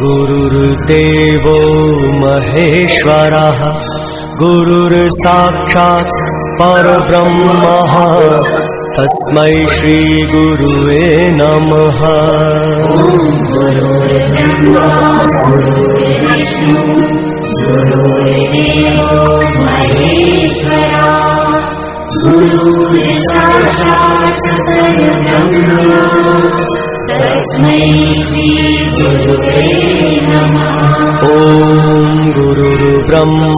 गुरुर्देवो महेश्वरः। गुरुर्साक्षात् परब्रह्मः। तस्मै श्रीगुरुवे नमः। तस्मै श्रीगुरुवे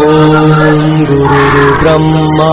ॐ गुरुर्ब्रह्मा